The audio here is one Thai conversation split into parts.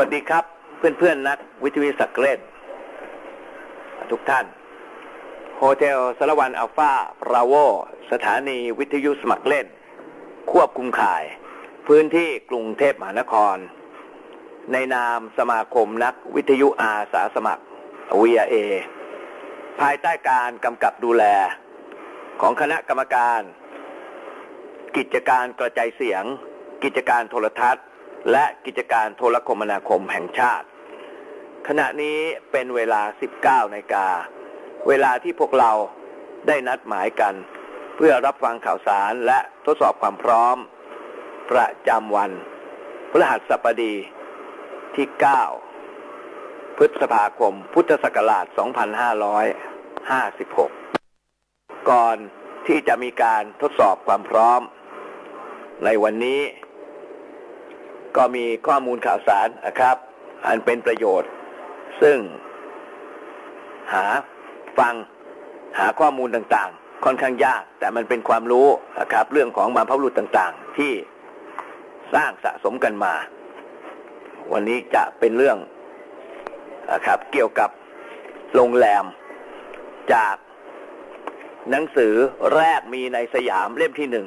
วัสดีครับ เพื่อนๆนักวิทยาศาสตร์เล่นทุกท่านโฮเทลสารวันอัลฟาบราโวสถานีวิทยุสมัครเล่น ควบคุมข่าย พื้นที่กรุงเทพมหานคร ในนามสมาคมนักวิทยุอาสาสมัคร VRA ภายใต้การกำกับดูแล ของคณะกรรมการ กิจการกระจายเสียง กิจการโทรทัศน์ และกิจการโทรคมนาคมแห่งชาติ ขณะนี้เป็นเวลา 19นาฬิกา เวลาที่พวกเราได้นัดหมายกัน เพื่อรับฟังข่าวสารและทดสอบความพร้อม ประจำวันพฤหัสบดีที่ 9 พฤษภาคม พุทธศักราช 2556 ก่อนที่จะมีการทดสอบความพร้อม ในวันนี้ ก็มีข้อมูลข่าวสารนะครับ อันเป็นประโยชน์ ซึ่งหาฟังหาข้อมูลต่างๆ ค่อนข้างยาก แต่มันเป็นความรู้นะครับ เรื่องของบรรพบุรุษต่างๆ ที่สร้างสะสมกันมา วันนี้จะเป็นเรื่องนะครับ เกี่ยวกับโรงแรมจากหนังสือแรกมีในสยามเล่มที่หนึ่ง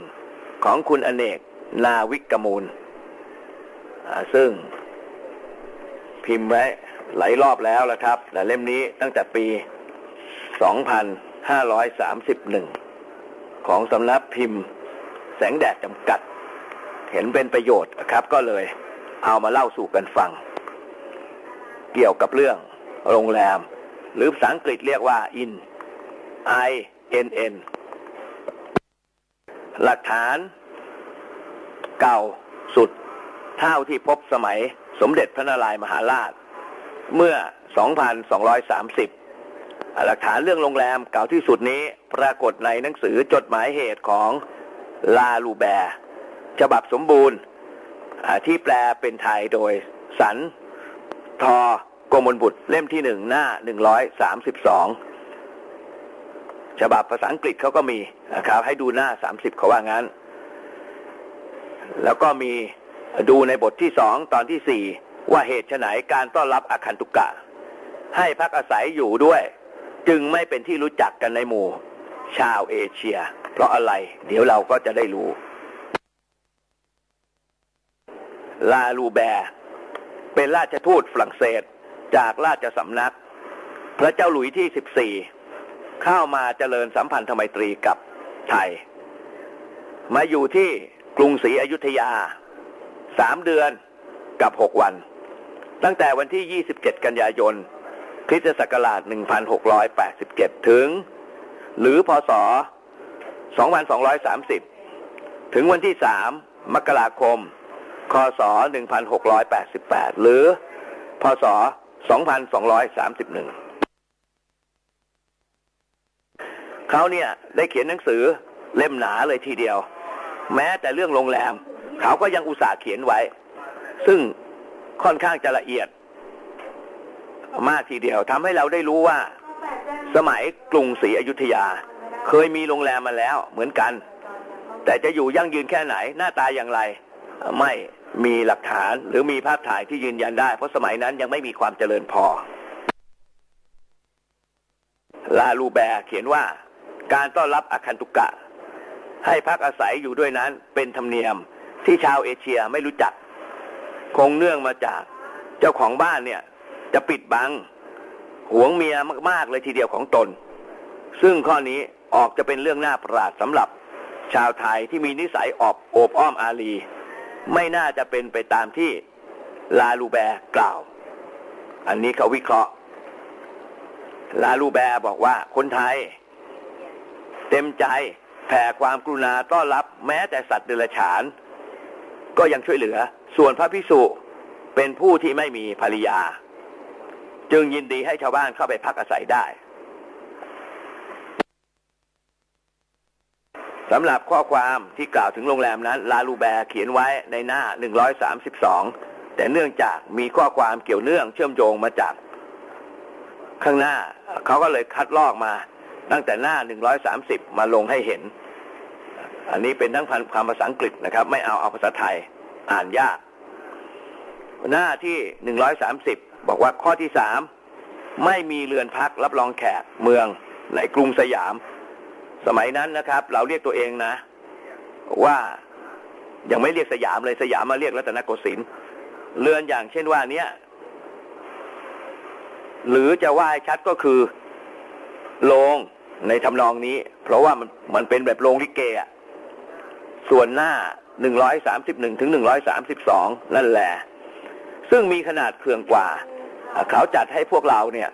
ของคุณอเนกนาวิกมูล ซึ่งพิมพ์ไว้หลายรอบแล้วละครับแต่เล่มนี้ตั้งแต่ปี 2531 ของสำนักพิมพ์แสงแดดจำกัด เห็นเป็นประโยชน์ครับ ก็เลยเอามาเล่าสู่กันฟัง เกี่ยวกับเรื่องโรงแรม หรือภาษาอังกฤษเรียกว่า in i n n หลักฐานเก่าสุด เท่าที่พบสมัยสมเด็จพระนารายมหาราช เมื่อ 2230 หลักฐานเรื่องโรงแรมเก่าที่สุดนี้ปรากฏในหนังสือจดหมายเหตุของลาลูแบร์ฉบับสมบูรณ์ที่แปลเป็นไทยโดยสันทอกมลบุตรเล่มที่หนึ่งหน้า 132 ฉบับภาษาอังกฤษเขาก็มีนะครับ ให้ดูหน้า 30เขาว่างั้น แล้วก็มี ดูในบทที่สองตอนที่สี่ว่าเหตุไฉนการต้อนรับอาคันตุกะ ให้พักอาศัยอยู่ด้วย จึงไม่เป็นที่รู้จักกันในหมู่ ชาวเอเชีย เพราะอะไร เดี๋ยวเราก็จะได้รู้ ลาลูแบร์เป็นราชทูตฝรั่งเศสจากราชสำนัก พระเจ้าหลุยที่สิบสี่เข้ามาเจริญสัมพันธไมตรีกับไทย มาอยู่ที่กรุงศรีอยุธยา สามเดือนกับหกวัน ตั้งแต่วันที่ 27 กันยายนคริสตศักราช 1687 ถึง หรือพศ 2230 ถึงวันที่ 3 มกราคม คศ 1688 หรือ พศ 2231 เขาเนี่ยได้เขียนหนังสือเล่มหนาเลยทีเดียว แม้แต่เรื่องโรงแรม เขาก็ยังอุตส่าห์เขียนไว้ ซึ่งค่อนข้างจะละเอียด มากทีเดียวทำให้เราได้รู้ว่า สมัยกรุงศรีอยุธยา เคยมีโรงแรมมาแล้วเหมือนกัน แต่จะอยู่ยั่งยืนแค่ไหนหน้าตาอย่างไร ไม่มีหลักฐานหรือมีภาพถ่ายที่ยืนยันได้ เพราะสมัยนั้นยังไม่มีความเจริญพอ ลาลูแบร์เขียนว่าการต้อนรับอาคันตุกะ ให้พักอาศัยอยู่ด้วยนั้นเป็นธรรมเนียม ที่ชาวเอเชียไม่รู้จัก คงเนื่องมาจากเจ้าของบ้านเนี่ย จะปิดบังหวงเมียมาก ๆ เลยทีเดียวของตน ซึ่งข้อนี้ออกจะเป็นเรื่องน่าประหลาดสำหรับชาวไทยที่มีนิสัยออกโอบอ้อมอารี ไม่น่าจะเป็นไปตามที่ลาลูแบร์กล่าว อันนี้เขาวิเคราะห์ ลาลูแบร์บอกว่าคนไทย เต็มใจแผ่ความกรุณาต้อนรับแม้แต่สัตว์เดรัจฉาน ก็ยังช่วยเหลือ ส่วนพระพิสุเป็นผู้ที่ไม่มีภรรยา จึงยินดีให้ชาวบ้านเข้าไปพักอาศัยได้สำหรับข้อความที่กล่าวถึงโรงแรมนั้นลาลูแบร์เขียนไว้ในหน้า 132 แต่เนื่องจากมีข้อความเกี่ยวเนื่องเชื่อมโยงมาจาก ข้างหน้า เขาก็เลยคัดลอกมา ตั้งแต่หน้า 130 มาลงให้เห็น อันนี้เป็นทั้งพันความภาษาอังกฤษนะครับ ไม่เอาเอาภาษาไทยอ่านยาก หน้าที่หนึ่งร้อยสามสิบบอกว่าข้อที่สามไม่มีเรือนพักรับรองแขกเมืองในกรุงสยาม สมัยนั้นนะครับ เราเรียกตัวเองนะ ว่ายังไม่เรียกสยามเลยสยามมาเรียกรัตนโกสินทร์เรือนอย่างเช่นว่าเนี้ยหรือจะว่าชัดก็คือโรงในทำนองนี้ เพราะว่ามันมันเป็นแบบโรงลิเกอะ ส่วนหน้าหนึ่งร้อยสามสิบหนึ่งถึงหนึ่งร้อยสามสิบสองนั่นแหละ ซึ่งมีขนาดเคืองกว่า เขาจัดให้พวกเราเนี่ย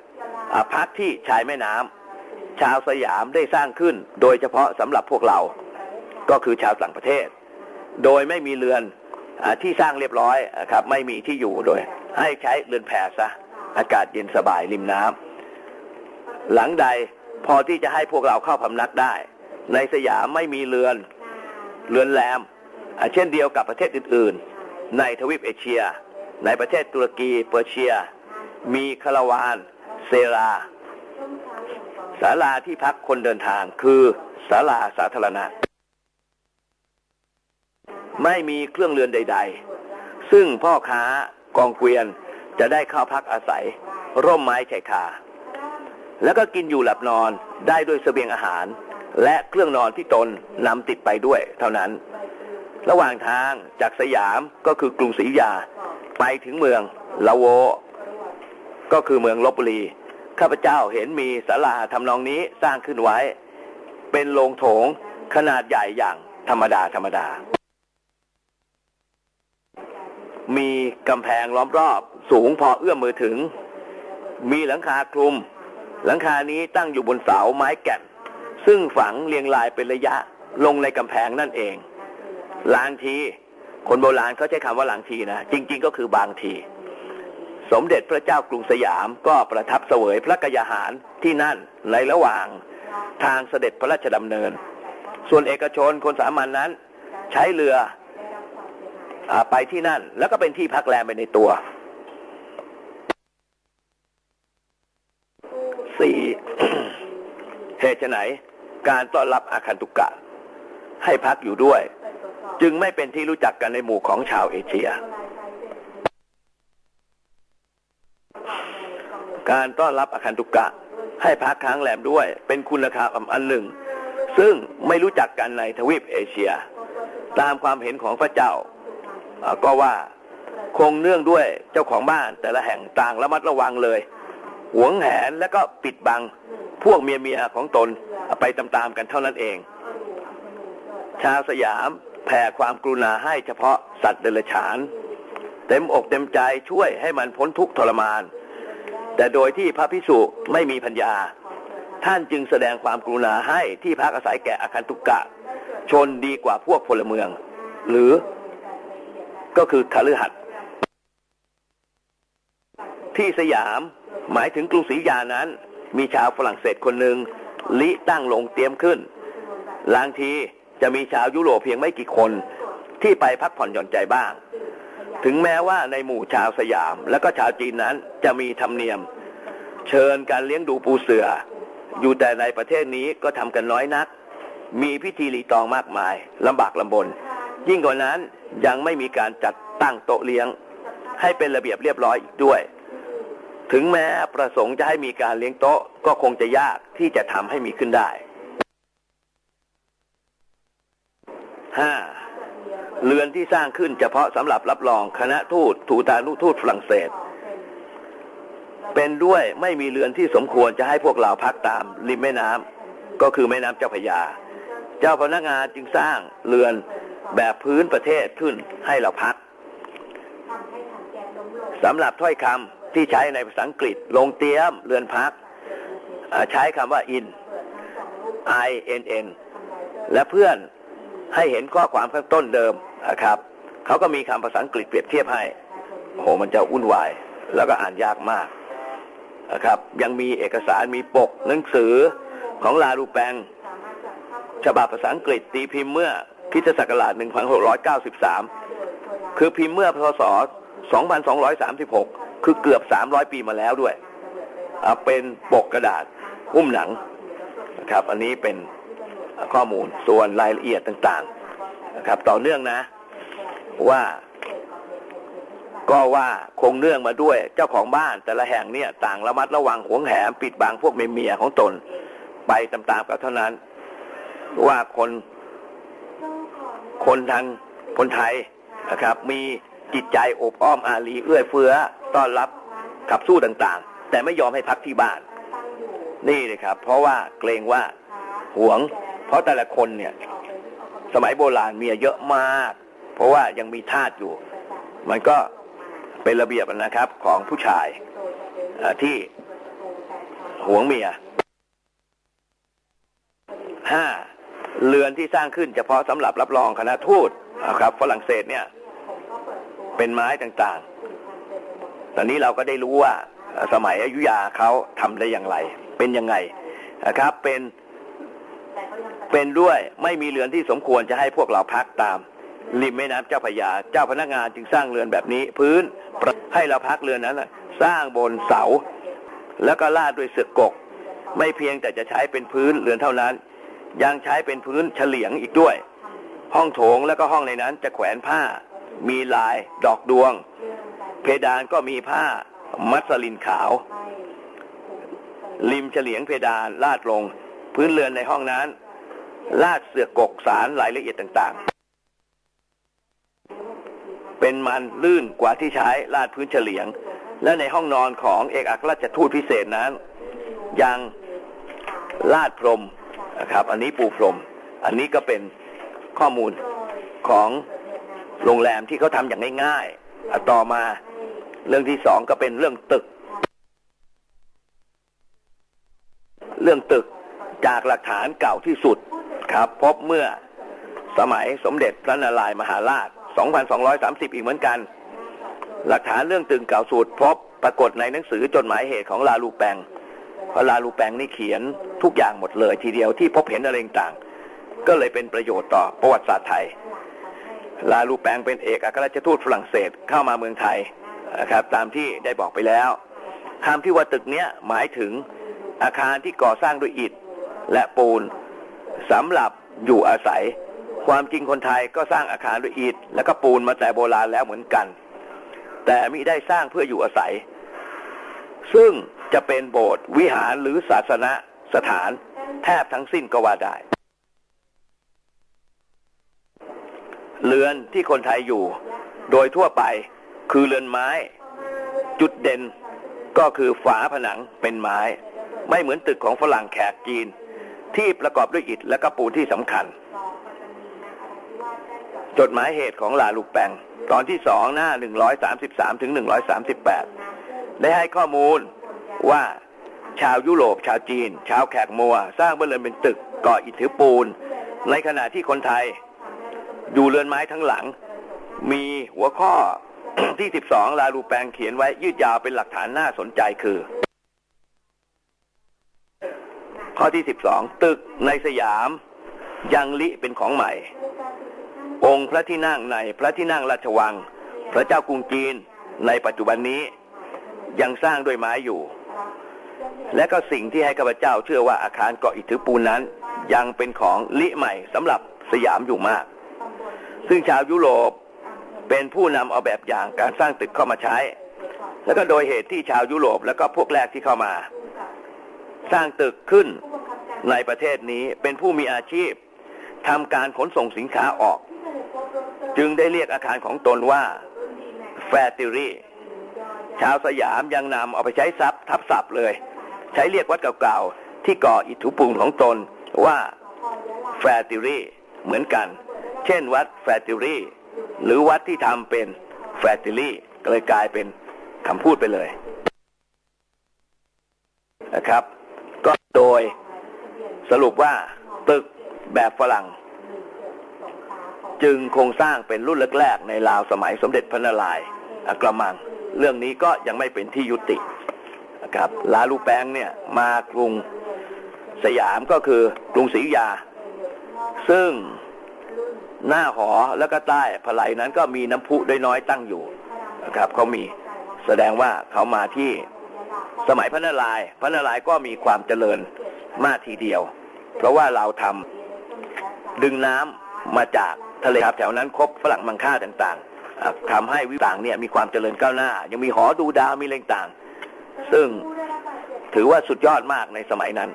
พักที่ชายแม่น้ำชาวสยามได้สร้างขึ้น โดยเฉพาะสำหรับพวกเรา ก็คือชาวต่างประเทศ โดยไม่มีเรือนอที่สร้างเรียบร้อยอครับ ไม่มีที่อยู่โดย ให้ใช้เรือนแพซะอากาศเย็นสบายริมน้ำหลังใดพอที่จะให้พวกเราเข้าพำนักได้ ในสยามไม่มีเรือน เรือนแรมเช่นเดียวกับประเทศอื่น ๆ ในทวีปเอเชีย ในประเทศตุรกีเปอร์เซีย มีคาราวานเซราศาลาที่พักคนเดินทางคือศาลาสาธารณะ ไม่มีเครื่องเรือนใด ๆ ซึ่งพ่อค้ากองเกวียนจะได้เข้าพักอาศัย ร่มไม้ชายคา แล้วก็กินอยู่หลับนอนได้ด้วยเสบียงอาหาร และเครื่องนอนที่ตนนำติดไปด้วย เท่านั้น ระหว่างทางจากสยามก็คือกรุงศรีอยุธยา ไปถึงเมืองละโว ก็คือเมืองลบบุรี ข้าพเจ้าเห็นมีศาลาทำนองนี้สร้างขึ้นไว้ เป็นโรงโถงขนาดใหญ่อย่างธรรมดาธรรมดา มีกำแพงล้อมรอบสูงพอเอื้อมมือถึง มีหลังคาคลุม หลังคานี้ตั้งอยู่บนเสาไม้แก่น ซึ่งฝังเรียงรายเป็นระยะลงในกำแพงนั่นเองลางที คนโบราณเขาใช้คำว่าลางทีนะ จริง ๆ ก็คือบางที สมเด็จพระเจ้ากรุงสยามก็ประทับเสวยพระกยาหารที่นั่นในระหว่างทางเสด็จพระราชดำเนิน ส่วนเอกชนคนสามัญนนั้น ใช้เรืออไปที่นั่น แล้วก็เป็นที่พักแรมไปในตัวสี่เหตุไฉน การต้อนรับอาคันตุกะ ให้พักอยู่ด้วย จึงไม่เป็นที่รู้จักกันในหมู่ของชาวเอเชีย การต้อนรับอาคันตุกะ ให้พักค้างแรมด้วย เป็นคุณธรรมอันหนึ่ง ซึ่งไม่รู้จักกันในทวีปเอเชีย ตามความเห็นของพระเจ้า ก็ว่าคงเนื่องด้วยเจ้าของบ้านแต่ละแห่งต่างระมัดระวังเลย หวงแหนแล้วก็ปิดบัง พวกเมียเมียของตนไปตามๆกันเท่านั้นเอง ชาวสยามแผ่ความกรุณาให้เฉพาะสัตว์เดรัจฉาน เต็มอกเต็มใจช่วยให้มันพ้นทุกข์ทรมาน แต่โดยที่พระพิสุไม่มีปัญญา ท่านจึงแสดงความกรุณาให้ที่พักอาศัยแก่อาคันตุกกะ ชนดีกว่าพวกพลเมือง หรือก็คือคฤหัสที่สยามหมายถึงกรุงศรีอยุธยานั้น มีชาวฝรั่งเศสคนหนึ่งลิตั้งลงเตรียมขึ้นลางทีจะมีชาวยุโรปเพียงไม่กี่คนที่ไปพักผ่อนหย่อนใจบ้าง ถึงแม้ว่าในหมู่ชาวสยาม และก็ชาวจีนนั้นจะมีธรรมเนียม เชิญการเลี้ยงดูปูเสือ อยู่แต่ในประเทศนี้ก็ทำกันน้อยนัก มีพิธีรีตองมากมายลำบากลำบน ยิ่งกว่านั้นยังไม่มีการจัดตั้งโต๊ะเลี้ยง ให้เป็นระเบียบเรียบร้อยอีกด้วย ถึงแม้ประสงค์จะให้มีการเลี้ยงโต๊ะ ก็คงจะยากที่จะทำให้มีขึ้นได้ห้าเรือนที่สร้างขึ้นเฉพาะสำหรับรับรองคณะทูตถูตานุทูตฝรั่งเศส เป็นด้วยไม่มีเรือนที่สมควรจะให้พวกเราพักตามริมแม่น้ำก็คือแม่น้ำเจ้าพยา เจ้าพนักงานจึงสร้างเรือนแบบพื้นประเทศขึ้นให้เราพักสำหรับถ้อยคำ ที่ใช้ในภาษาอังกฤษลงเตรียม เรือนพัก ใช้คำว่า in i n n และเพื่อนให้เห็นข้อความข้างต้นเดิมนะครับ เขาก็มีคำภาษาอังกฤษเปรียบเทียบให้ โห มันจะวุ่นวาย แล้วก็อ่านยากมากนะครับ ยังมีเอกสารมีปกหนังสือของลาลูแปงฉบับภาษาอังกฤษตีพิมพ์เมื่อคริสตศักราช1693 คือพิมพ์เมื่อพศ 2236 คือเกือบ300ปีมาแล้วด้วยเป็นปกกระดาษหุ้มหนังนะครับ อันนี้เป็นข้อมูลส่วนรายละเอียดต่างๆนะครับ ต่อเนื่องนะ ว่า ก็ว่าคงเนื่องมาด้วย เจ้าของบ้านแต่ละแห่งเนี่ย ต่างระมัดระวังหวงแหมปิดบังพวกเมียของตน ไปตามๆกันเท่านั้น ว่าคนคนทางคนไทยนะครับ มีจิตใจอบอ้อมอารีเอื้อเฟื้อ ต้อนรับขับสู้ต่างๆ แต่ไม่ยอมให้พักที่บ้าน นี่เลยครับ เพราะว่าเกรงว่าหวง เพราะแต่ละคนเนี่ย สมัยโบราณเมียเยอะมาก เพราะว่ายังมีทาสอยู่ มันก็เป็นระเบียบนะครับของผู้ชายที่หวงเมียห้าเรือนที่สร้างขึ้นเฉพาะสำหรับรับรองคณะทูตนะครับฝรั่งเศสเนี่ย เป็นไม้ต่างๆ ตอนนี้เราก็ได้รู้ว่าสมัยอยุยาเขาทำได้อย่างไร เป็นยังไงนะครับ เป็นเป็นด้วยไม่มีเรือนที่สมควรจะให้พวกเราพักตาม ริมแม่น้ำเจ้าพยา เจ้าพนักงานจึงสร้างเรือนแบบนี้ พื้นให้เราพักเรือนนั้นสร้างบนเสา แล้วก็ลาดด้วยเสือกกก ไม่เพียงแต่จะใช้เป็นพื้นเรือนเท่านั้น ยังใช้เป็นพื้นเฉลียงอีกด้วย ห้องโถงแล้วก็ห้องในนั้นจะแขวนผ้า มีลายดอกดวง เพดานก็มีผ้ามัสลินขาว ริมเฉลียงเพดานลาดลง พื้นเรือนในห้องนั้น ลาดเสือกกกสารรายละเอียดต่างๆ เป็นมันลื่นกว่าที่ใช้ลาดพื้นเฉลียง และในห้องนอนของเอกอัครราชทูตพิเศษนั้น ยังลาดพรมนะครับ อันนี้ปูพรม อันนี้ก็เป็นข้อมูลของโรงแรมที่เขาทำอย่างง่ายๆอะต่อมา เรื่องที่สองก็เป็นเรื่องตึก เรื่องตึกจากหลักฐานเก่าที่สุดครับ พบเมื่อสมัยสมเด็จพระนารายมหาราช 2230 อีกเหมือนกัน หลักฐานเรื่องตึกเก่าสุด พบปรากฏในหนังสือจดหมายเหตุของลาลูแปงพราะลาลูแปงนี่เขียนทุกอย่างหมดเลยทีเดียวที่พบเห็นอะไรต่างก็เลยเป็นประโยชน์ต่อประวัติศาสตร์ไทย ลาลูแปงเป็นเอกอัครราชทูตฝรั่งเศสเข้ามาเมืองไทย นะครับตามที่ได้บอกไปแล้วคำที่ว่าตึกเนี้ยหมายถึงอาคารที่ก่อสร้างด้วยอิฐและปูนสำหรับอยู่อาศัย ความจริงคนไทยก็สร้างอาคารด้วยอิฐและก็ปูนมาแต่โบราณแล้วเหมือนกัน แต่มิได้สร้างเพื่ออยู่อาศัย ซึ่งจะเป็นโบสถ์วิหารหรือศาสนสถานแทบทั้งสิ้นก็ว่าได้เรือนที่คนไทยอยู่ โดยทั่วไป คือเรือนไม้ จุดเด่นก็คือฝาผนังเป็นไม้ ไม่เหมือนตึกของฝรั่งแขกจีน ที่ประกอบด้วยอิฐและก็ปูนที่สำคัญ จดหมายเหตุของหลาลูกแปงตอนที่สองหน้า 133ถึง138 ได้ให้ข้อมูลว่าชาวยุโรป ชาวจีน ชาวแขกมัว สร้างบ้านเรือนเป็นตึกก่ออิฐถือปูน ในขณะที่คนไทย อยู่เรือนไม้ทั้งหลัง มีหัวข้อ ที่ 12 ลาลูแปงเขียนไว้ยืดยาวเป็นหลักฐานน่าสนใจคือ ข้อที่ 12 ตึกในสยามยังลิเป็นของใหม่ องค์พระที่นั่งในพระที่นั่งราชวัง พระเจ้ากรุงจีนในปัจจุบันนี้ยังสร้างด้วยไม้อยู่ และก็สิ่งที่ให้ข้าพเจ้าเชื่อว่าอาคารเกาะอิฐถือปูนนั้น ยังเป็นของลิใหม่สำหรับสยามอยู่มาก ซึ่งชาวยุโรป เป็นผู้นำเอาแบบอย่างการสร้างตึกเข้ามาใช้ แล้วก็โดยเหตุที่ชาวยุโรปแล้วก็พวกแรกที่เข้ามา สร้างตึกขึ้นในประเทศนี้เป็นผู้มีอาชีพทำการขนส่งสินค้าออก จึงได้เรียกอาคารของตนว่าแฟติรีชาวสยามยังนำเอาไปใช้ซับทับศัพท์เลย ใช้เรียกวัดเก่าๆ ที่ก่ออิฐถุปูนของตนว่าแฟติรีเหมือนกัน เช่นวัดแฟติรี หรือวัดที่ทำเป็นแฟติรีก็เลยกลายเป็นคำพูดไปเลยนะครับ ก็โดยสรุปว่าตึกแบบฝรั่ง จึงโครงสร้างเป็นรุ่นแรกๆ ในลาวสมัยสมเด็จพระนารายณ์อักระมัง เรื่องนี้ก็ยังไม่เป็นที่ยุตินะครับลาลูแปงเนี่ยมากรุงสยามก็คือกรุงศรีอยุธยา ซึ่ง หน้าหอแล้วก็ใต้พลายนั้นก็มีน้ำพุด้น้อยตั้งอยู่นะครับเขามีแสดงว่าเขามาที่สมัยพระนารายณ์พระนารายณ์ก็มีความเจริญมากทีเดียว เพราะว่าเราทำดึงน้ำมาจากทะเลครับแถวนั้นครบฝรั่งมังค่าต่างอะทำให้วิต่างเนี่ยมีความเจริญก้าวหน้า ยังมีหอดูดาวมีอะไรต่าง ซึ่งถือว่าสุดยอดมากในสมัยนั้น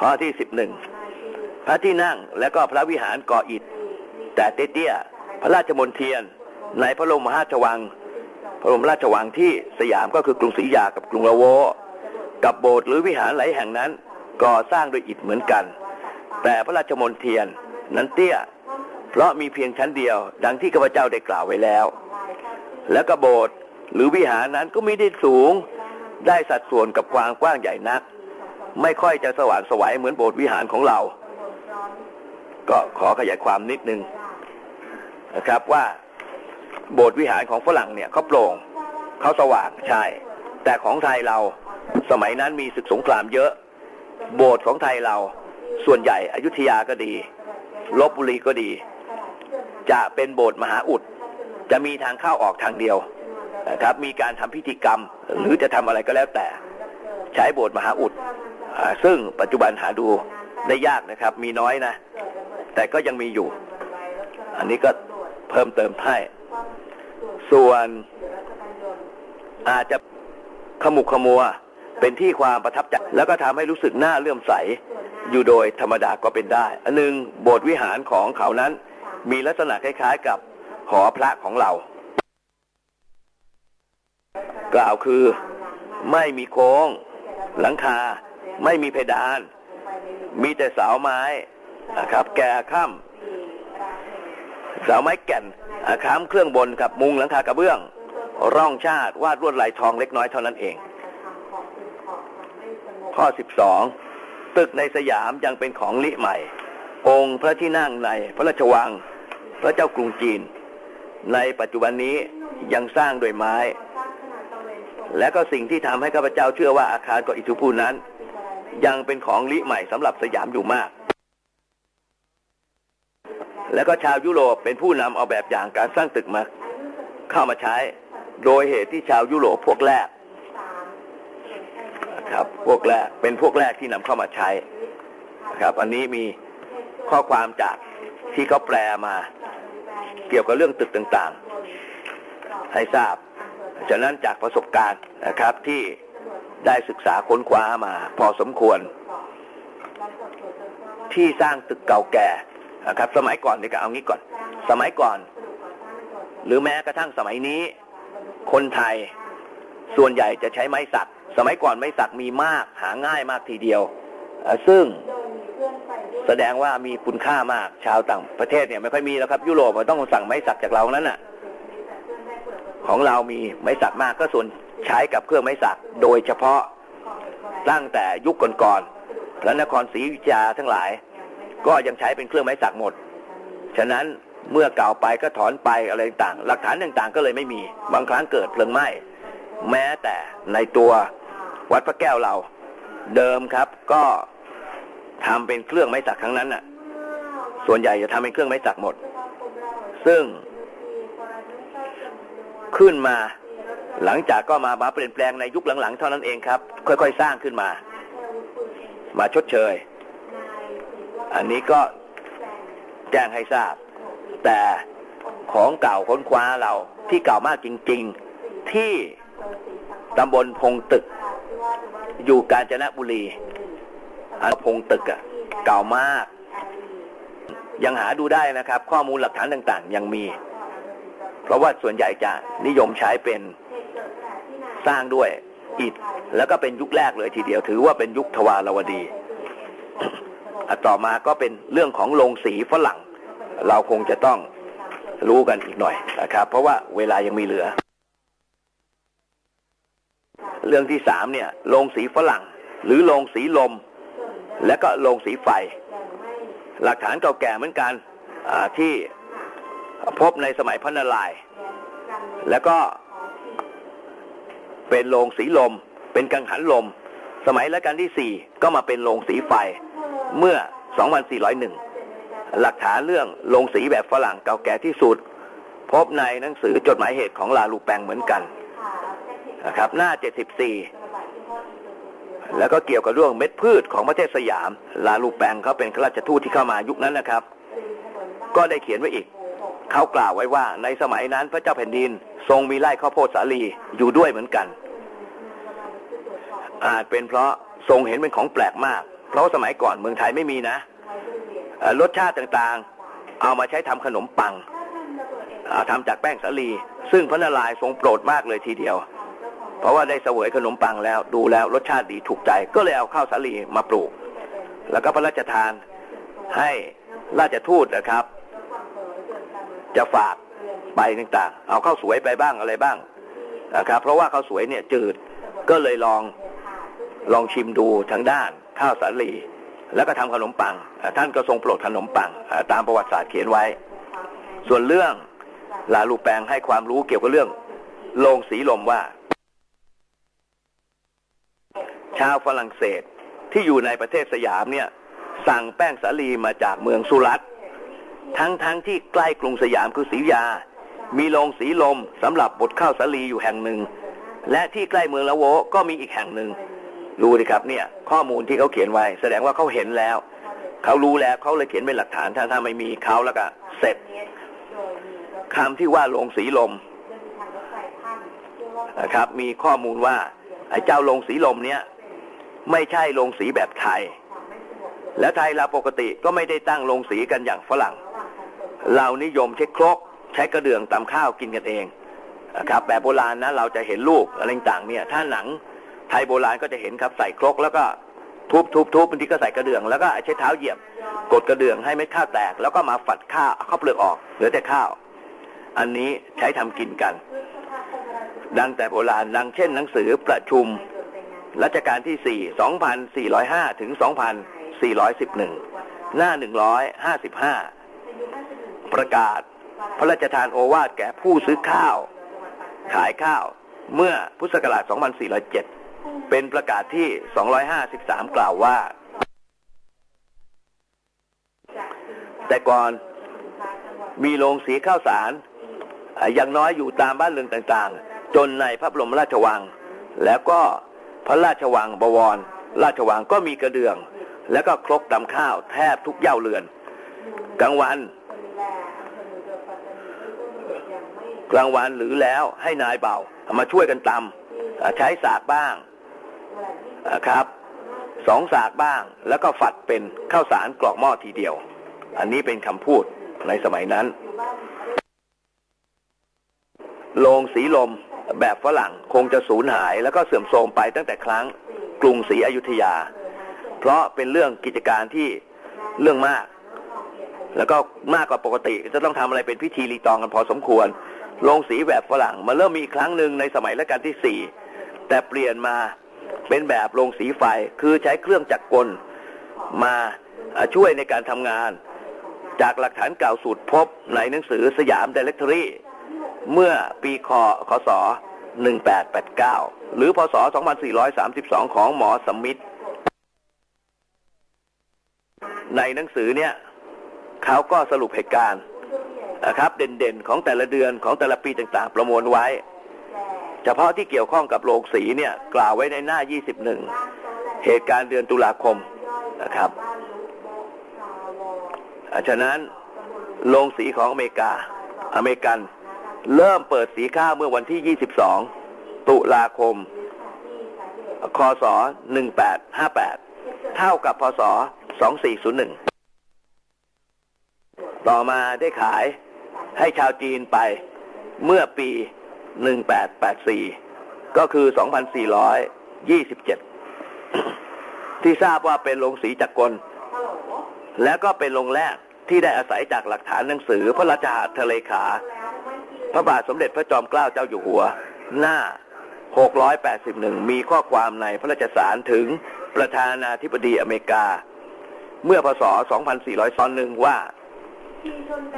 ข้อที่สิบหนึ่ง พระที่นั่งและก็พระวิหารก่ออิฐ แต่เตี้ยพระราชมนเทียน ในพระบรมราชวัง พระบรมราชวังที่สยามก็คือกรุงศรีอยากับกรุงละโว กับโบสถ์หรือวิหารหลายแห่งนั้นก่อสร้างโดยอิฐเหมือนกัน แต่พระราชมนเทียนนั้นเตี้ย เพราะมีเพียงชั้นเดียว ดังที่ข้าพเจ้าได้กล่าวไว้แล้ว แล้วก็โบสถ์หรือวิหารนั้นก็ไม่ได้สูงได้สัดส่วนกับความกว้างใหญ่นัก ไม่ค่อยจะสว่างไสวัยเหมือนโบสถ์วิหารของเรา ก็ขอขยายความนิดนึงนะครับว่าโบสถ์วิหารของฝรั่งเนี่ยเขาโปร่งเขาสว่างใช่ แต่ของไทยเราสมัยนั้นมีศึกสงครามเยอะ โบสถ์ของไทยเราส่วนใหญ่อยุธยาก็ดีลบบุรีก็ดี จะเป็นโบสถ์มหาอุด จะมีทางเข้าออกทางเดียวนะครับมีการทำพิธีกรรมหรือจะทำอะไรก็แล้วแต่ ใช้โบสถ์มหาอุด ซึ่งปัจจุบันหาดูได้ยากนะครับ มีน้อยนะ แต่ก็ยังมีอยู่ อันนี้ก็เพิ่มเติมให้ส่วนอาจจะขมุกขมัวเป็นที่ความประทับใจแล้วก็ทำให้รู้สึกน่าเลื่อมใส อยู่โดยธรรมดาก็เป็นได้ อันหนึงโบสถ์วิหารของเขานั้น มีลักษณะคล้ายๆกับหอพระของเรา กล่าวคือไม่มีโค้ง หลังคา ไม่มีเพดาน มีแต่เสาไม้ นะครับ แก่ข้ามเสาไม้แก่นอาค้ำเครื่องบนกับมุงหลังคากระเบื้อง ร่องชาติวาดลวดลายทองเล็กน้อยเท่านั้นเอง ข้อ 12 ตึกในสยามยังเป็นของลิใหม่ องค์พระที่นั่งในพระราชวัง พระเจ้ากรุงจีน ในปัจจุบันนี้ยังสร้างด้วยไม้ และก็สิ่งที่ทำให้ข้าพเจ้าเชื่อว่าอาคารเกาะอิทุพูนั้น ยังเป็นของลิใหม่สำหรับสยามอยู่มาก และก็ชาวยุโรปเป็นผู้นำเอาแบบอย่างการสร้างตึกมาเข้ามาใช้ โดยเหตุที่ชาวยุโรปพวกแรกนะครับพวกแรกเป็นพวกแรกที่นำเข้ามาใช้ครับ อันนี้มีข้อความจากที่เขาแปลมา เกี่ยวกับเรื่องตึกต่างๆ ให้ทราบฉะนั้นจากประสบการณ์นะครับที่ได้ศึกษาค้นคว้ามา พอสมควร ที่สร้างตึกเก่าแก่ นะครับ สมัยก่อนนี่ก็เอางี้ก่อน สมัยก่อน หรือแม้กระทั่งสมัยนี้ คนไทยส่วนใหญ่จะใช้ไม้สัก สมัยก่อนไม้สักมีมากหาง่ายมากทีเดียวอ่อซึ่งแสดงว่ามีคุณค่ามากชาวต่างประเทศเนี่ยไม่ค่อยมีแล้วครับ ยุโรปมันต้องสั่งไม้สักจากเรานั้นน่ะ ของเรามีไม้สักมากก็ส่วนใช้กับเครื่องไม้สัก โดยเฉพาะตั้งแต่ยุคก่อนๆพระนครศรีอยุธยาทั้งหลาย ก็ยังใช้เป็นเครื่องไม้สักหมด ฉะนั้นเมื่อเก่าไปก็ถอนไปอะไรต่าง หลักฐานต่างๆ ก็เลยไม่มี บางครั้งเกิดเพลิงไหม้ แม้แต่ในตัววัดพระแก้วเรา เดิมครับก็ทำเป็นเครื่องไม้สักครั้งนั้นน่ะ ส่วนใหญ่จะทำเป็นเครื่องไม้สักหมด ซึ่ง ขึ้นมาหลังจากก็มามาเปลี่ยนแปลงในยุคหลังๆ เท่านั้นเองครับ ค่อยๆ สร้างขึ้นมา มาชดเชย อันนี้ก็แจ้งให้ทราบ แต่ของเก่าค้นคว้าเราที่เก่ามากจริง ๆ ที่ตำบลพงตึก อยู่กาญจนบุรีอันพงตึกอะเก่ามาก ยังหาดูได้นะครับ ข้อมูลหลักฐานต่างๆ ยังมี เพราะว่าส่วนใหญ่จะนิยมใช้เป็นสร้างด้วยอิฐแล้วก็เป็นยุคแรกเลยทีเดียวถือว่าเป็นยุคทวารวดี ต่อมาก็เป็นเรื่องของโรงสีฝรั่ง เราคงจะต้องรู้กันอีกหน่อยนะครับ เพราะว่าเวลายังมีเหลือ เรื่องที่สามเนี่ยโรงสีฝรั่ง หรือโรงสีลม และก็โรงสีไฟ หลักฐานเก่าแก่เหมือนกันที่พบในสมัยพระนารายณ์แล้วก็เป็นโรงสีลม เป็นกังหันลม สมัยรัชกาลที่สี่ก็มาเป็นโรงสีไฟ เมื่อ 2401 หลักฐานเรื่องโรงสีแบบฝรั่งเก่าแก่ที่สุด พบในหนังสือจดหมายเหตุของลาลูแปงเหมือนกันนะครับ หน้า 74 แล้วก็เกี่ยวกับเรื่องเม็ดพืชของประเทศสยาม ลาลูแปงเขาเป็นข้าราชทูตที่เข้ามายุคนั้นนะครับ ก็ได้เขียนไว้อีกเขากล่าวไว้ว่าในสมัยนั้นพระเจ้าแผ่นดิน ทรงมีไร่ข้าวโพดสาลีอยู่ด้วยเหมือนกัน อาจเป็นเพราะทรงเห็นเป็นของแปลกมาก เพราะสมัยก่อนเมืองไทยไม่มีนะรสชาติต่างๆ เอามาใช้ทำขนมปังอ่าทำจากแป้งสาลี ซึ่งพระนารายณ์ทรงโปรดมากเลยทีเดียว เพราะว่าได้เสวยขนมปังแล้วดูแล้วรสชาติดีถูกใจ ก็เลยเอาข้าวสาลีมาปลูก แล้วก็พระราชทานให้ราชทูตนะครับ จะฝากไปต่างๆ เอาข้าวสวยไปบ้างอะไรบ้างนะครับ เพราะว่าข้าวสวยเนี่ยจืดก็เลยลองลองชิมดูทางด้าน ข้าวสาลี แล้วก็ทำขนมปัง ท่านก็ทรงโปรดขนมปัง ตามประวัติศาสตร์เขียนไว้ ส่วนเรื่องลาลูแปงให้ความรู้เกี่ยวกับเรื่องโรงสีลมว่า ชาวฝรั่งเศสที่อยู่ในประเทศสยามเนี่ย สั่งแป้งสาลีมาจากเมืองสุรัตทั้งทั้งที่ใกล้กรุงสยามคือศรียา มีโรงสีลมสำหรับบดข้าวสาลีอยู่แห่งหนึ่ง และที่ใกล้เมืองละโวก็มีอีกแห่งหนึ่ง ดูดิครับเนี่ย ข้อมูลที่เขาเขียนไว้ แสดงว่าเขาเห็นแล้ว เขารู้แล้วเขาเลยเขียนเป็นหลักฐานถ้าถ้าไม่มีเขาแล้วก็เสร็จคำที่ว่าโรงสีลมนะครับ มีข้อมูลว่า ไอ้เจ้าโรงสีลมเนี่ย ไม่ใช่โรงสีแบบไทย และไทยเราปกติก็ไม่ได้ตั้งโรงสีกันอย่างฝรั่ง เรานิยมใช้ครก ใช้กระเดื่องตำข้าวกินกันเองนะครับแบบโบราณนะเราจะเห็นลูกอะไรต่างเนี่ย ถ้าหนัง ไทยโบราณก็จะเห็นครับใส่ครกแล้วก็ทุบทุบทุบบางทีก็ใส่กระเดื่องแล้วก็ใช้เท้าเหยียบ กดกระเดื่องให้เม็ดข้าวแตก แล้วก็มาฝัดข้าวข้าวเปลือกออกเหลือแต่ข้าว อันนี้ใช้ทำกินกัน ดังแต่โบราณดังเช่น หนังสือประชุมรัชกาลที่4 2,405ถึง2,411หน้า155ประกาศพระราชทานโอวาทแก่ผู้ซื้อข้าว ขายข้าวเมื่อพุทธศักราช 2407 เป็นประกาศที่ 253 กล่าวว่า แต่ก่อนมีโรงสีข้าวสารอย่างน้อยอยู่ตามบ้านเรือนต่างๆ จนในพระบรมราชวัง แล้วก็พระราชวังบวร ราชวังก็มีกระเดื่อง แล้วก็ครกตำข้าวแทบทุกเย่าเรือน กลางวัน กลางวันหรือแล้วให้นายเบามาช่วยกันตำใช้สากบ้าง ครับสองสากบ้าง แล้วก็ฝัดเป็นข้าวสารกรอกหม้อทีเดียว อันนี้เป็นคำพูดในสมัยนั้นโรงสีลมแบบฝรั่งคงจะสูญหาย แล้วก็เสื่อมโทรมไปตั้งแต่ครั้งกรุงศรีอยุธยา เพราะเป็นเรื่องกิจการที่เรื่องมาก แล้วก็มากกว่าปกติ จะต้องทำอะไรเป็นพิธีรีตองกันพอสมควร โรงสีแบบฝรั่งมาเริ่มมีอีกครั้งหนึ่งในสมัยรัชกาลที่สี่แต่เปลี่ยนมา เป็นแบบโรงสีไฟ คือใช้เครื่องจักรกลมาช่วยในการทำงาน จากหลักฐานเก่าสูตรพบในหนังสือสยามเดิเรกทอรี่ เมื่อปีคคศ 1889 หรือพศ 2432 ของหมอสมิธในหนังสือเนี่ยเขาก็สรุปเหตุการณ์นะครับ เด่นๆ ของแต่ละเดือนของแต่ละปีต่างๆ ประมวลไว้ เฉพาะที่เกี่ยวข้องกับโรงสีเนี่ยกล่าวไว้ในหน้า 21 เหตุการณ์เดือนตุลาคมนะครับฉะนั้นโรงสีของอเมริกา อเมริกัน เริ่มเปิดสีข้าวเมื่อวันที่ 22 ตุลาคม คศ 1858 เท่ากับพศ 2401 ต่อมาได้ขายให้ชาวจีนไปเมื่อปี 1884ก็คือ2427ที่ทราบว่าเป็นโรงสีจักรกล และก็เป็นโรงแรกที่ได้อาศัยจากหลักฐานหนังสือพระราชหัตถเลขา พระบาทสมเด็จพระจอมเกล้าเจ้าอยู่หัว หน้า 681 มีข้อความในพระราชสารถึงประธานาธิบดีอเมริกา เมื่อพศ 2400ซ้อนหนึ่งว่า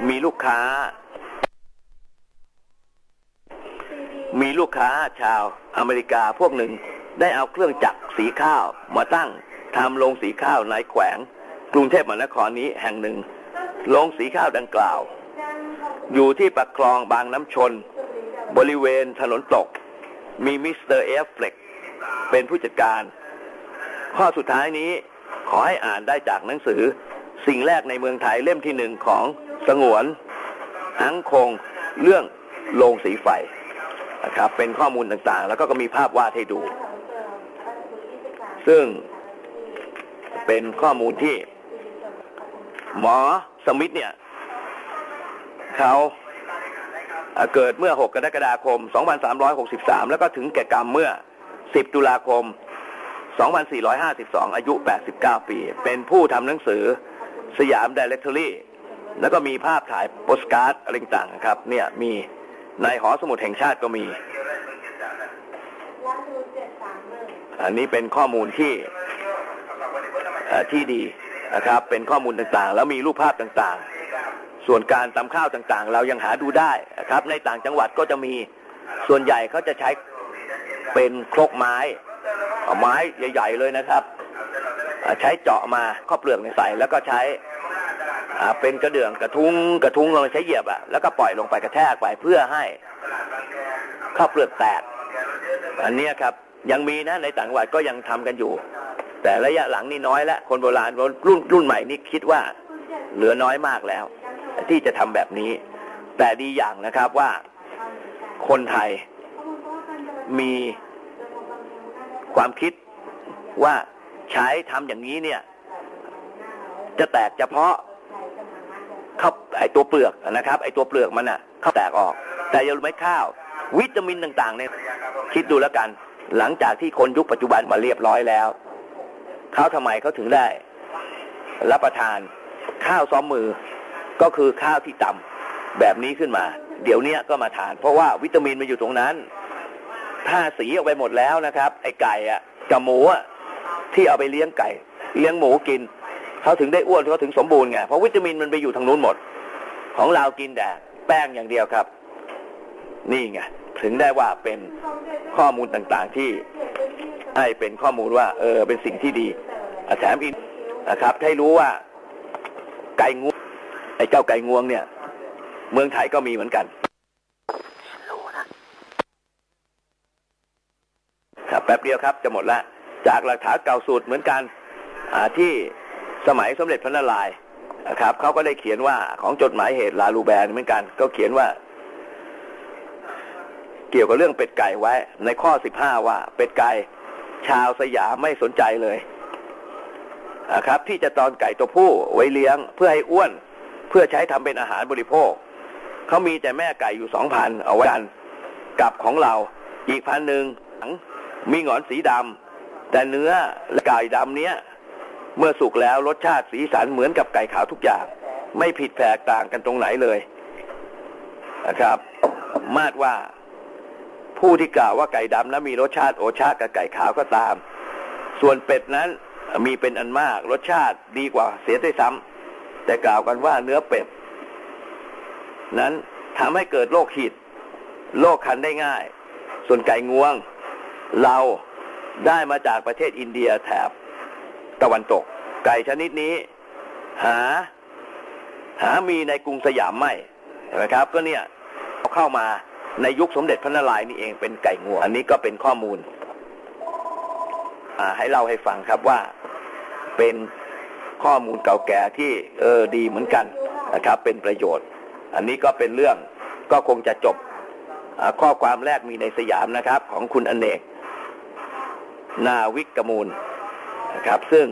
มีลูกค้า มีลูกค้าชาวอเมริกาพวกหนึ่ง ได้เอาเครื่องจักรสีข้าวมาตั้งทำโรงสีข้าวในแขวง กรุงเทพมหานครนี้แห่งหนึ่งโรงสีข้าวดังกล่าว อยู่ที่ปากคลองบางน้ำชน บริเวณถนนตก มีมิสเตอร์เอฟเฟล็กเป็นผู้จัดการ ข้อสุดท้ายนี้ขอให้อ่านได้จากหนังสือ สิ่งแรกในเมืองไทยเล่มที่หนึ่งของสงวนอังคงเรื่องโรงสีไฟ นะครับ เป็นข้อมูลต่างๆ แล้วก็มีภาพวาดให้ดู ซึ่งเป็นข้อมูลที่หมอสมิธเนี่ยเขาเกิดเมื่อ 6 กรกฎาคม 2363 แล้วก็ถึงแก่กรรมเมื่อ 10 ตุลาคม 2452 อายุ 89 ปี เป็นผู้ทำหนังสือสยามดิเรกทอรี่ แล้วก็มีภาพถ่ายโปสการ์ดอะไรต่างๆครับ เนี่ยมี ในหอสมุดแห่งชาติก็มี อันนี้เป็นข้อมูลที่ที่ดีนะครับ เป็นข้อมูลต่างๆ แล้วมีรูปภาพต่างๆ ส่วนการตำข้าวต่างๆ เรายังหาดูได้นะครับ ในต่างจังหวัดก็จะมีส่วนใหญ่เขาจะใช้เป็นครกไม้ไม้ใหญ่ ๆ เลยนะครับ ใช้เจาะมาข้าวเปลือกในใส่แล้วก็ใช้ เป็นกระเดื่องกระทุ้งกระทุ้งลงใช้เหยียบอะแล้วก็ปล่อยลงไปกระแทกไปเพื่อให้ข้าวเปลือกแตก อันเนี้ยครับยังมีนะในต่างจังหวัดก็ยังทำกันอยู่ แต่ระยะหลังนี่น้อยแล้วคนโบราณรุ่นรุ่นใหม่นี่คิดว่าเหลือน้อยมากแล้ว ที่จะทำแบบนี้ แต่ดีอย่างนะครับว่าคนไทยมีความคิดว่าใช้ทำอย่างนี้เนี่ย จะแตกเฉพาะ ไอตัวเปลือกนะครับ ไอตัวเปลือกมันอะข้าแตกออก แต่อยังไม่ข้าว วิตามินต่างๆเนี่ยคิดดูแล้วกัน หลังจากที่คนยุคปัจจุบันมาเรียบร้อยแล้วเขาทำไมเขาถึงได้ รับประทานข้าวซ้อมมือก็คือข้าวที่ต่ำแบบนี้ขึ้นมา เดี๋ยวเนี้ก็มาทาน เพราะว่าวิตามินมันอยู่ตรงนั้น ถ้าสีออกไปหมดแล้วนะครับ ไอไก่อะกับหมูอะที่เอาไปเลี้ยงไก่ เลี้ยงหมูกินเขาถึงได้อ้วนเขาถึงสมบูรณ์ไงเพราะวิตามินมันไปอยู่ทางนู้นหมด ของเรากินแต่แป้งอย่างเดียวครับ นี่ไงถึงได้ว่าเป็นข้อมูลต่างๆที่ให้เป็นข้อมูลว่า เออ เป็นสิ่งที่ดีแถมอีกนะครับ ให้รู้ว่าไก่งวงไอ้เจ้าไก่งวงเนี่ย เมืองไทยก็มีเหมือนกันครับแป๊บเดียวครับจะหมดละ จากหลักฐานเก่าสูตรเหมือนกันที่สมัยสมเด็จพระนารายณ์ นะครับเขาก็ได้เขียนว่าของจดหมายเหตุลาลูแบนเหมือนกัน ก็เขียนว่า เกี่ยวกับเรื่องเป็ดไก่ไว้ ในข้อสิบห้าว่า เป็ดไก่ชาวสยามไม่สนใจเลยนะครับ ที่จะตอนไก่ตัวผู้ไว้เลี้ยง เพื่อให้อ้วน เพื่อใช้ทำเป็นอาหารบริโภคเขามีแต่แม่ไก่อยู่สองพันเอาไว้กันกับของเราอีกพันหนึ่งมีหงอนสีดำแต่เนื้อและไก่ดำเนี้ย เมื่อสุกแล้วรสชาติสีสันเหมือนกับไก่ขาวทุกอย่าง ไม่ผิดแปลกต่างกันตรงไหนเลยนะครับ มาดว่าผู้ที่กล่าวว่าไก่ดำนั้นมีรสชาติโอชากับไก่ขาวก็ตาม ส่วนเป็ดนั้นมีเป็นอันมากรสชาติดีกว่าเสียด้วยซ้ำแต่กล่าวกันว่าเนื้อเป็ด นั้นทำให้เกิดโรคหิดโรคคันได้ง่าย ส่วนไก่งวง เราได้มาจากประเทศอินเดียแถบ ตะวันตก ไก่ชนิดนี้ หา หามีในกรุงสยามไม่เห็นไหมครับ ก็เนี่ยเอาเข้ามาในยุคสมเด็จพระนารายณ์นี่เองเป็นไก่งวงอันนี้ก็เป็นข้อมูลให้เล่าให้ฟังครับว่าเป็นข้อมูลเก่าแก่ที่เออดีเหมือนกันนะครับ เป็นประโยชน์ อันนี้ก็เป็นเรื่องก็คงจะจบข้อความแรกมีในสยามนะครับ ของคุณอเนก นาวิกกมูล นะครับ ซึ่ง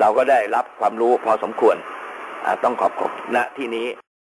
เราก็ได้รับความรู้พอสมควรต้องขอบคุณณที่นี้